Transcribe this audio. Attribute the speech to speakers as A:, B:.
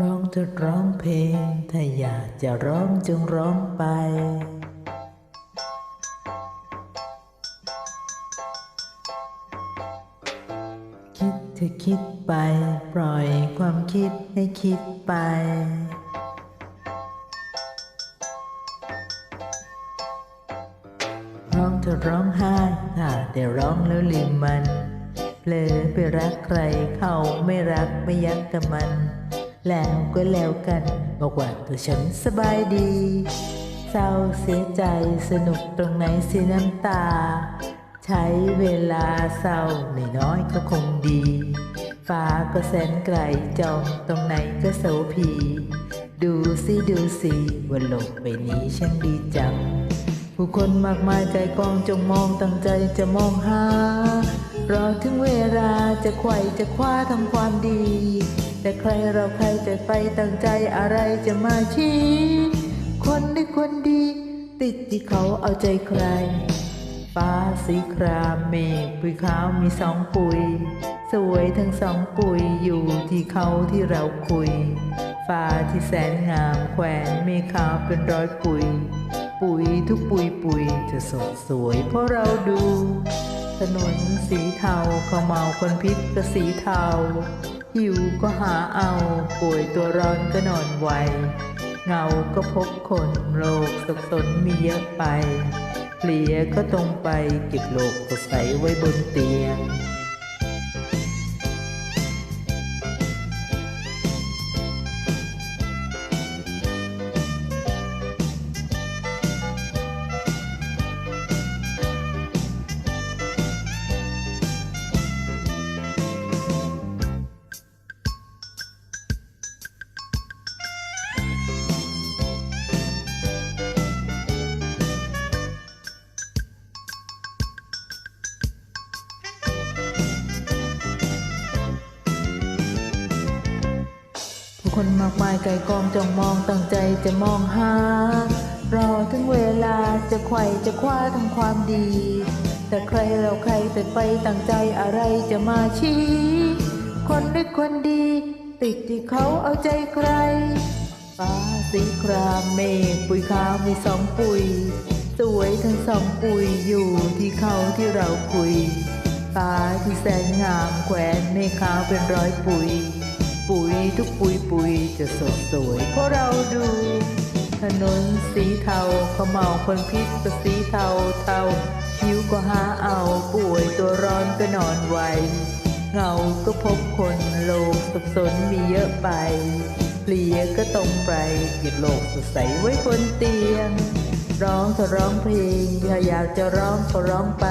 A: ร้องจะร้องเพลง ถ้าอยากจะร้องจงร้องไป คิดเธอคิดไป ปล่อยความคิดให้คิดไป ร้องเธอร้องไห้ถ้าได้ร้องแล้วลืมมัน เผลอไปรักใครเขาไม่รักไม่ยักกับมัน แล้วก็แล้วกันบอกว่าตัวฉันสบายดี เศร้าเสียใจสนุกตรงไหนเสียน้ำตา ใช้เวลาเศร้าไม่น้อยก็คงดี ฟ้าก็แสนไกลจองตรงไหนก็โสพี ดูสิดูสิว่าโลกใบนี้ช่างดีจัง ผู้คนมากมายใจกองจงมองตั้งใจจะมองหา รอถึงเวลาจะไขว่จะคว้าทำความดี แต่ใครเราใครจะไปตั้งใจอะไรจะมาชี้คนได้คนดี ติดที่เขาเอาใจใครฟ้าสีครามเมฆปุยขาวมีสองปุย สวยทั้งสองปุยอยู่ที่เขาที่เราคุย ฟ้าที่แสนงามแขวนเมฆขาวเป็นร้อยปุย ปุ๋ยทุกปุยปุยจะสดสวยเพราะเราดู ถนนสีเทาเขาวเมาคนพิษก็สีเทา หิวก็หาเอา ป่วยตัวร้อนก็นอนไวเงาก็พบคนโลกสับสนมีเยอะไปเพลียก็ตรงไปเก็บโลกสดใสไว้บนเตียง คนมากมายไกลกองจ้องมองตั้งใจจะมองหารอถึงเวลาจะไขว่จะคว้าทำความดี แต่ใครเราใครแต่ไปตั้งใจอะไรจะมาชี้ คนด้คนดี ติดที่เขาเอาใจใครฟ้าสีครามเมฆปุยขาวมีสองปุย สวยทั้งสองปุยอยู่ที่เขาที่เราคุยฟ้าที่แสนงามแขวนเมฆขาวเป็นร้อยปุย ปุ๋ยทุกปุยปุยจะสดสวยเพราะเราดู ถนนสีเทาขมเมาคนพิษก็สีเทาเทาหิวก็หาเอาป่วยตัวร้อนก็นอนไวเงาก็พบคนโลกสับสนมีเยอะไปเพลียก็ตรงไปเก็บโลกสดใสไว้บนเตียง ร้องก็ร้องเพลงถ้าอยากจะร้องก็ร้องไป